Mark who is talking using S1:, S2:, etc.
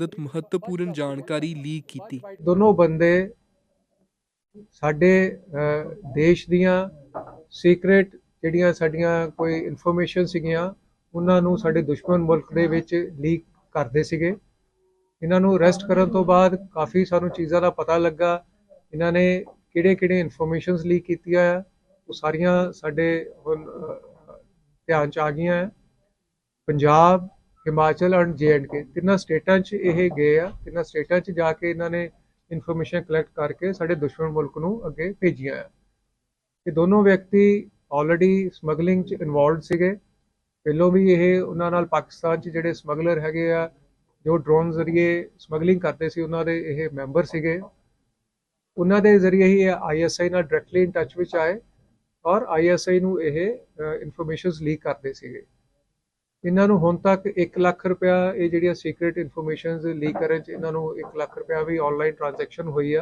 S1: ਸੰਬੰਧਿਤ ਮਹੱਤਵਪੂਰਨ ਜਾਣਕਾਰੀ ਲੀਕ ਕੀਤੀ।
S2: ਦੋਨੋਂ ਬੰਦੇ ਸਾਡੇ ਦੇਸ਼ ਦੀਆਂ ਸੀਕ੍ਰੇਟ ਜਿਹੜੀਆਂ ਸਾਡੀਆਂ ਕੋਈ ਇਨਫੋਰਮੇਸ਼ਨ ਸੀਗੀਆਂ, ਉਹਨਾਂ ਨੂੰ ਸਾਡੇ ਦੁਸ਼ਮਣ ਮੁਲਕ ਦੇ ਵਿੱਚ ਲੀਕ ਕਰਦੇ ਸੀਗੇ। ਇਹਨਾਂ ਨੂੰ ਅਰੈਸਟ ਕਰਨ ਤੋਂ ਬਾਅਦ ਕਾਫੀ ਸਾਨੂੰ ਚੀਜ਼ਾਂ ਦਾ ਪਤਾ ਲੱਗਾ। ਇਹਨਾਂ ਨੇ ਕਿਹੜੇ ਕਿਹੜੇ ਇਨਫੋਰਮੇਸ਼ਨਸ ਲੀਕ ਕੀਤੀਆਂ ਆ, ਉਹ ਸਾਰੀਆਂ ਸਾਡੇ ਹੁਣ ਧਿਆਨ ਚ ਆ ਗਈਆਂ ਹੈ ਪੰਜਾਬ ਹਿਮਾਚਲ ਐਂਡ ਕੇ, ਤਿੰਨਾਂ ਸਟੇਟਾਂ 'ਚ ਇਹ ਗਏ ਆ, ਤਿੰਨਾਂ ਸਟੇਟਾਂ 'ਚ ਜਾ ਕੇ ਇਹਨਾਂ ਨੇ ਇਨਫੋਰਮੇਸ਼ਨ ਕਲੈਕਟ ਕਰਕੇ ਸਾਡੇ ਦੁਸ਼ਮਣ ਮੁਲਕ ਨੂੰ ਅੱਗੇ ਭੇਜੀਆਂ ਆ। ਇਹ ਦੋਨੋਂ ਵਿਅਕਤੀ ਆਲਰੇਡੀ ਸਮਗਲਿੰਗ 'ਚ ਇਨਵੋਲਡ ਸੀਗੇ। ਪਹਿਲੋਂ ਵੀ ਇਹ ਉਹਨਾਂ ਨਾਲ ਪਾਕਿਸਤਾਨ 'ਚ ਜਿਹੜੇ ਸਮਗਲਰ ਹੈਗੇ ਆ, ਜੋ ਡਰੋਨ ਜ਼ਰੀਏ ਸਮਗਲਿੰਗ ਕਰਦੇ ਸੀ, ਉਹਨਾਂ ਦੇ ਇਹ ਮੈਂਬਰ ਸੀਗੇ। ਉਹਨਾਂ ਦੇ ਜ਼ਰੀਏ ਹੀ ਆਈਐਸਆਈ ਨਾਲ ਡਾਇਰੈਕਟਲੀ ਇਨ ਟੱਚ ਵਿੱਚ ਆਏ ਔਰ ਆਈਐਸਆਈ ਨੂੰ ਇਹ ਇਨਫੋਰਮੇਸ਼ਨਸ ਲੀਕ ਕਰਦੇ ਸੀਗੇ। ਇਹਨਾਂ ਨੂੰ ਹੁਣ ਤੱਕ 1 ਲੱਖ ਰੁਪਇਆ ਇਹ ਜਿਹੜੀਆਂ ਸੀਕ੍ਰੀਟ ਇਨਫੋਰਮੇਸ਼ਨਸ ਲੀਕ ਕਰਨ ਚ ਇਹਨਾਂ ਨੂੰ 1 ਲੱਖ ਰੁਪਇਆ ਵੀ ਆਨਲਾਈਨ ਟ੍ਰਾਂਜੈਕਸ਼ਨ ਹੋਈ ਆ।